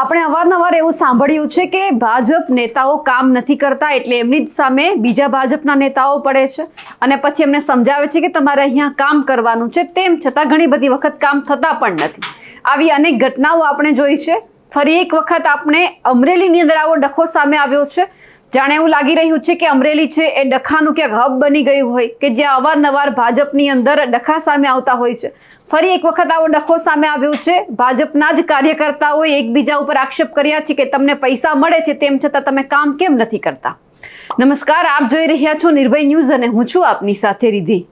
આપણે અવારનવાર એવું સાંભળ્યું છે કે ભાજપ નેતાઓ કામ નથી કરતા એટલે એમની જ સામે બીજા ભાજપના નેતાઓ પડે છે. અને પછી એમને સમજાવે છે કે તમારે અહીંયા કામ કરવાનું છે, તેમ છતાં ઘણી બધી વખત કામ થતા પણ નથી. આવી અનેક ઘટનાઓ આપણે જોઈ છે. ફરી એક વખત આપણે અમરેલીની અંદર આવો ડખો સામે આવ્યો છે. જાણે એવું લાગી રહ્યું છે કે અમરેલી છે એ ડખાનું ક્યાંક હબ બની ગયું હોય કે જ્યાં અવારનવાર ભાજપની અંદર ડખા સામે આવતા હોય છે. ફરી એક વખત આવો ડખો સામે આવ્યો છે. ભાજપના જ કાર્યકર્તાઓએ એકબીજા ઉપર આક્ષેપ કર્યા છે કે તમને પૈસા મળે છે તેમ છતાં તમે કામ કેમ નથી કરતા? નમસ્કાર, આપ જોઈ રહ્યા છો નિર્ભય ન્યૂઝ અને હું છું આપની સાથે રીધી.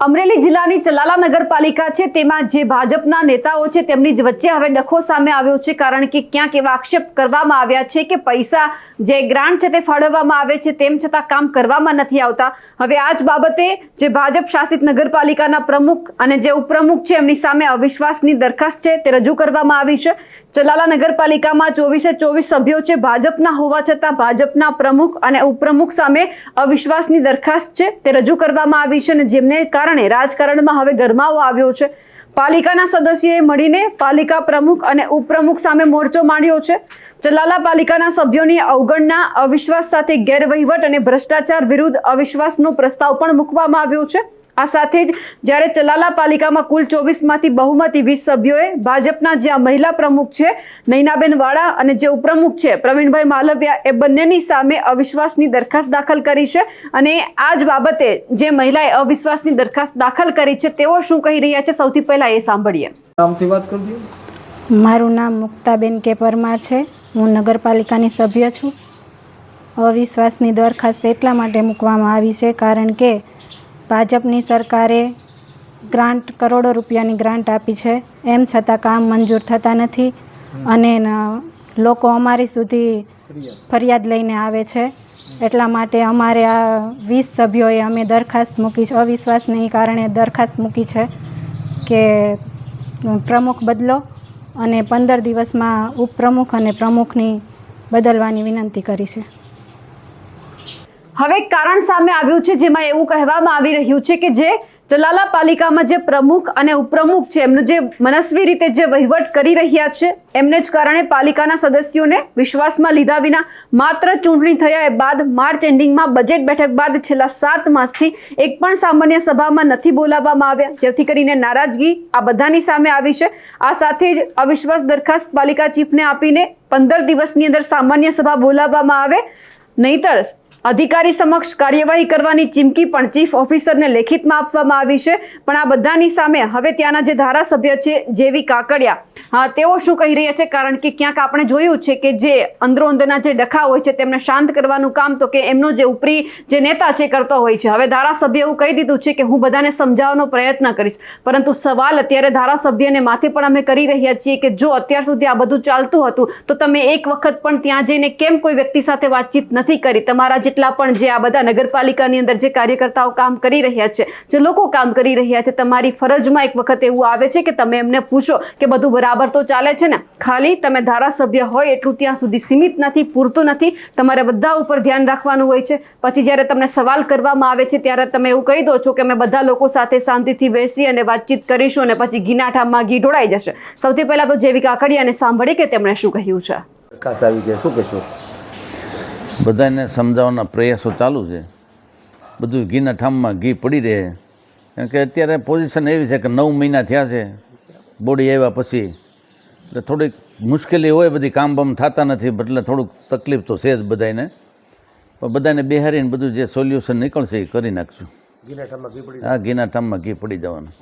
અમરેલી જિલ્લાની ચલાલા નગરપાલિકા છે, તેમાં જે ભાજપના નેતાઓ છે, તેમની વચ્ચે હવે ડખો સામે આવ્યો છે, કારણ કે ક્યાંક એવા આક્ષેપ કરવામાં આવ્યા છે કે પૈસા જે ગ્રાન્ટ છે તે ફાળવવામાં આવે છે, તેમ છતાં કામ કરવામાં નથી આવતા. હવે આ જ બાબતે જે ભાજપ શાસિત નગરપાલિકાના પ્રમુખ અને જે ઉપપ્રમુખ છે, એમની સામે અવિશ્વાસની દરખાસ્ત છે, તે રજૂ કરવામાં આવી છે. ચલાલા નગરપાલિકામાં ચોવીસે ચોવીસ સભ્યો છે, ભાજપના હોવા છતાં ભાજપના પ્રમુખ અને ઉપપ્રમુખ સામે અવિશ્વાસની દરખાસ્ત છે, તે રજૂ કરવામાં આવી છે અને જેમને કારણે રાજકારણમાં હવે ગરમાવો આવ્યો છે. પાલિકાના સદસ્યોએ મળીને પાલિકા પ્રમુખ અને ઉપપ્રમુખ સામે મોરચો માંડ્યો છે. ચલાલા પાલિકાના સભ્યોની અવગણના, અવિશ્વાસ સાથે ગેરવહીવટ અને ભ્રષ્ટાચાર વિરુદ્ધ અવિશ્વાસનો પ્રસ્તાવ પણ મૂકવામાં આવ્યો છે. આ સાથે જ જ્યારે ચલાલા પાલિકામાં કુલ ચોવીસમાંથી બહુમતી વીસ સભ્યોએ ભાજપના જ્યાં મહિલા પ્રમુખ છે નૈનાબેન વાળા અને જે ઉપપ્રમુખ છે પ્રવીણભાઈ માલવિયા એ બંનેની સામે અવિશ્વાસની દરખાસ્ત દાખલ કરી છે અને આ જ બાબતે જે મહિલાએ અવિશ્વાસની દરખાસ્ત દાખલ કરી છે તેઓ શું કહી રહ્યા છે? સૌથી પહેલાં એ સાંભળીએ. નામથી વાત કરજો મારું નામ મુક્તાબેન કે પરમાર છે. હું નગરપાલિકાની સભ્ય છું. અવિશ્વાસની દરખાસ્ત એટલા માટે મૂકવામાં આવી છે કારણ કે ભાજપની સરકારે ગ્રાન્ટ, કરોડો રૂપિયાની ગ્રાન્ટ આપી છે. એમ છતાં કામ મંજૂર થતા નથી અને લોકો અમારી સુધી ફરિયાદ લઈને આવે છે. એટલા માટે અમારે આ વીસ સભ્યોએ અમે દરખાસ્ત મૂકી છે. અવિશ્વાસને કારણે દરખાસ્ત મૂકી છે કે પ્રમુખ બદલો અને પંદર દિવસમાં ઉપપ્રમુખ અને પ્રમુખની બદલવાની વિનંતી કરી છે. હવે કારણ સામે આવ્યું છે, જેમાં એવું કહેવામાં આવી રહ્યું છે કે જે ચલાલા પાલિકામાં જે પ્રમુખ અને ઉપપ્રમુખ છે, એમનું જે મનસ્વી રીતે જે વહીવટ કરી રહ્યા છે, એમને જ કારણે પાલિકાના સદસ્યોને વિશ્વાસમાં લીધા વિના માત્ર ચૂંટણી થયા બાદ માર્ચ એન્ડિંગમાં બજેટ બેઠક બાદ છેલ્લા સાત માસથી એક પણ સામાન્ય સભામાં નથી બોલાવવામાં આવ્યા, જેથી કરીને નારાજગી આ બધાની સામે આવી છે. આ સાથે જ અવિશ્વાસ દરખાસ્ત પાલિકા ચીફને આપીને પંદર દિવસની અંદર સામાન્ય સભા બોલાવવામાં આવે. નહીતર અધિકારી સમક્ષ કાર્યવાહી કરવાની ચીમકી પણ ચીફ ઓફિસરને લેખિતમાં આપવામાં આવી છે. પણ આ બધાની સામે હવે ત્યાંના જે ધારાસભ્ય છે, જેવી કાકડિયા, હા, તેઓ શું કહી રહ્યા છે? કારણ કે ક્યાંક આપણે જોયું છે કે જે અંદરો અંદરના જે ડખા હોય છે, તેમને શાંત કરવાનું કામ તો કે એમનો જે ઉપરી જે નેતા છે કરતો હોય છે. હવે ધારાસભ્ય એવું કહી દીધું છે કે હું બધાને સમજાવવાનો પ્રયત્ન કરીશ. પરંતુ સવાલ અત્યારે ધારાસભ્યને માથે પણ અમે કરી રહ્યા છીએ કે જો અત્યાર સુધી આ બધું ચાલતું હતું, તો તમે એક વખત પણ ત્યાં જઈને કેમ કોઈ વ્યક્તિ સાથે વાતચીત નથી કરી? તમારા જેટલા પણ જે આ બધા નગરપાલિકાની અંદર જે કાર્યકર્તાઓ કામ કરી રહ્યા છે, જે લોકો કામ કરી રહ્યા છે, તમારી ફરજમાં એક વખત એવું આવે છે કે તમે એમને પૂછો કે બધું બરાબર તો ચાલે છે ને? ખાલી તમે ધારાસભ્ય હોય એટલું ત્યાં સુધી સીમિત નથી, પૂરતું નથી. તમારે બધા ઉપર ધ્યાન રાખવાનું હોય છે. પછી જ્યારે તમને સવાલ કરવામાં આવે છે, ત્યારે તમે એવું કહી દો છો કે અમે બધા લોકો સાથે શાંતિથી બેસી અને વાતચીત કરીશું અને પછી ઘીનાઠામાં ઘી ઢોળાઈ જશે. સૌથી પહેલા તો જેવી કાકડિયાને સાંભળી કે તેમણે શું કહ્યું છે? છે. શું કહેશો? બધાને સમજાવવાના પ્રયાસો ચાલુ છે. બધું ઘીના ઠામમાં ઘી પડી રહે. કારણ કે અત્યારે પોઝિશન એવી છે કે નવ મહિના થયા છે. બોડી આવ્યા પછી એટલે થોડીક મુશ્કેલી હોય બધી કામ બામ થતા નથી એટલે થોડુંક તકલીફ તો છે જ બધાને પણ બધાને બેહારીને બધું જે સોલ્યુશન નીકળશે એ કરી નાખશું. હા ઘીના ઠામમાં ઘી પડી જવાનું.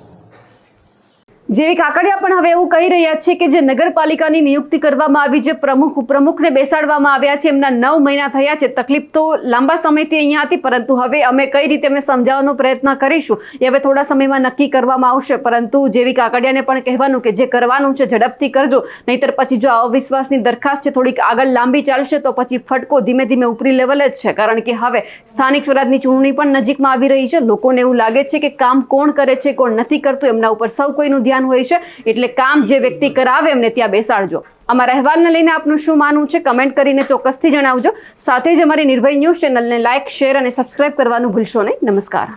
જેવી કાકડિયા પણ હવે એવું કહી રહ્યા છે કે જે નગરપાલિકાની નિયુક્તિ કરવામાં આવી, જે પ્રમુખ, ઉપપ્રમુખને બેસાડવામાં આવ્યા છે, એમના નવ મહિના થયા છે. તકલીફ તો લાંબા સમયથી અહીંયા હતી, પરંતુ હવે અમે કઈ રીતે એમને સમજાવવાનો પ્રયત્ન કરીશું એ હવે થોડા સમયમાં નક્કી કરવામાં આવશે. પરંતુ જેવી કાકડિયાને પણ કહેવાનું કે જે કરવાનું છે, ઝડપથી કરજો. નહીતર પછી જો અવિશ્વાસની દરખાસ્ત છે, થોડીક આગળ લાંબી ચાલશે, તો પછી ફટકો ધીમે ધીમે ઉપરી લેવલે જ છે. કારણ કે હવે સ્થાનિક સ્વરાજની ચૂંટણી પણ નજીકમાં આવી રહી છે. લોકોને એવું લાગે છે કે કામ કોણ કરે છે, કોણ નથી કરતું, એમના ઉપર સૌ કોઈનું ધ્યાન હોય છે, એટલે કામ જે વ્યક્તિ કરાવે એમને ત્યાં બેસાડજો. અમારા અહેવાલને લઈને આપનું શું માનવું છે, કમેન્ટ કરીને ચોક્કસથી જણાવજો. સાથે જ અમારી નિર્ભય ન્યૂઝ ચેનલને લાઇક શેર અને સબસ્ક્રાઇબ કરવાનું ભૂલશો નહીં. નમસ્કાર.